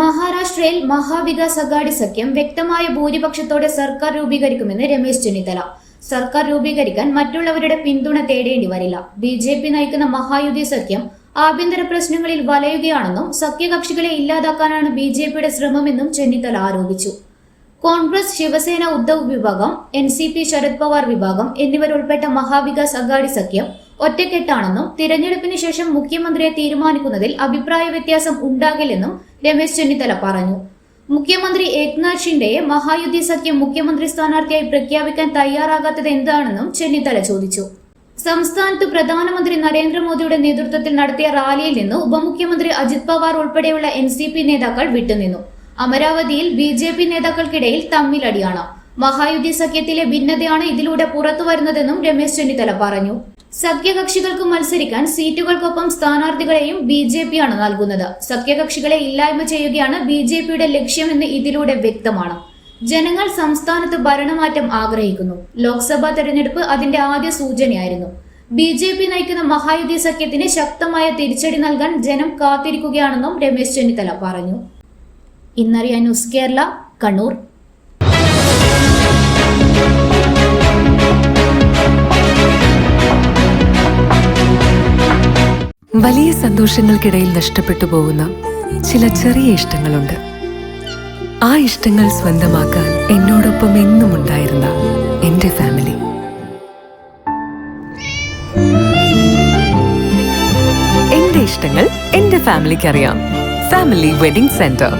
മഹാരാഷ്ട്രയിൽ മഹാവികാസ് അഗാഡി സഖ്യം വ്യക്തമായ ഭൂരിപക്ഷത്തോടെ സർക്കാർ രൂപീകരിക്കുമെന്ന് രമേശ് ചെന്നിത്തല. സർക്കാർ രൂപീകരിക്കാൻ മറ്റുള്ളവരുടെ പിന്തുണ തേടേണ്ടി വരില്ല. ബി ജെ പി നയിക്കുന്ന മഹായുതി സഖ്യം ആഭ്യന്തര പ്രശ്നങ്ങളിൽ വലയുകയാണെന്നും സഖ്യകക്ഷികളെ ഇല്ലാതാക്കാനാണ് ബി ജെ പിയുടെ ശ്രമമെന്നും ചെന്നിത്തല ആരോപിച്ചു. കോൺഗ്രസ് ശിവസേന ഉദ്ധവ് വിഭാഗം N C P Sharad Pawar വിഭാഗം എന്നിവരുൾപ്പെട്ട മഹാവികാസ് അഗാഡി സഖ്യം ഒറ്റക്കെട്ടാണെന്നും തിരഞ്ഞെടുപ്പിന് ശേഷം മുഖ്യമന്ത്രിയെ തീരുമാനിക്കുന്നതിൽ അഭിപ്രായ വ്യത്യാസം ഉണ്ടാകില്ലെന്നും രമേശ് ചെന്നിത്തല പറഞ്ഞു. മുഖ്യമന്ത്രി ഏക്നാഥ് ഷിൻഡെയെ മഹായുദ്ധി സഖ്യം മുഖ്യമന്ത്രി സ്ഥാനാർത്ഥിയായി പ്രഖ്യാപിക്കാൻ തയ്യാറാകാത്തത് എന്താണെന്നും ചെന്നിത്തല ചോദിച്ചു. സംസ്ഥാനത്ത് പ്രധാനമന്ത്രി നരേന്ദ്രമോദിയുടെ നേതൃത്വത്തിൽ നടത്തിയ റാലിയിൽ നിന്ന് ഉപമുഖ്യമന്ത്രി അജിത് പവാർ ഉൾപ്പെടെയുള്ള എൻ സി പി നേതാക്കൾ വിട്ടുനിന്നു. അമരാവതിയിൽ ബി ജെ പി നേതാക്കൾക്കിടയിൽ തമ്മിലടിയാണ് മഹായുദ്ധി സഖ്യത്തിലെ ഭിന്നതയാണ് ഇതിലൂടെ പുറത്തു വരുന്നതെന്നും രമേശ് ചെന്നിത്തല പറഞ്ഞു. സഖ്യകക്ഷികൾക്ക് മത്സരിക്കാൻ സീറ്റുകൾക്കൊപ്പം സ്ഥാനാർത്ഥികളെയും ബി ജെ പി ആണ് നൽകുന്നത്. സഖ്യകക്ഷികളെ ഇല്ലായ്മ ചെയ്യുകയാണ് ബി ജെ പിയുടെ ലക്ഷ്യമെന്ന് ഇതിലൂടെ വ്യക്തമാണ്. ജനങ്ങൾ സംസ്ഥാനത്ത് ഭരണമാറ്റം ആഗ്രഹിക്കുന്നു. ലോക്സഭാ തെരഞ്ഞെടുപ്പ് അതിന്റെ ആദ്യ സൂചനയായിരുന്നു. ബി ജെ പി നയിക്കുന്ന മഹായുദ്ധി സഖ്യത്തിന് ശക്തമായ തിരിച്ചടി നൽകാൻ ജനം കാത്തിരിക്കുകയാണെന്നും രമേശ് ചെന്നിത്തല പറഞ്ഞു. ഇന്നറിയാൻ ന്യൂസ് കേരള കണ്ണൂർ. വലിയ സന്തോഷങ്ങൾക്കിടയിൽ നഷ്ടപ്പെട്ടു പോകുന്ന ചില ചെറിയ ഇഷ്ടങ്ങളുണ്ട്. ആ ഇഷ്ടങ്ങൾ സ്വന്തമാക്കാൻ എന്നോടൊപ്പം എന്നും ഉണ്ടായിരുന്ന എന്റെ ഫാമിലി. എന്റെ ഇഷ്ടങ്ങൾ എന്റെ ഫാമിലിക്ക് അറിയാം ഫാമിലി വെഡിംഗ് സെന്റർ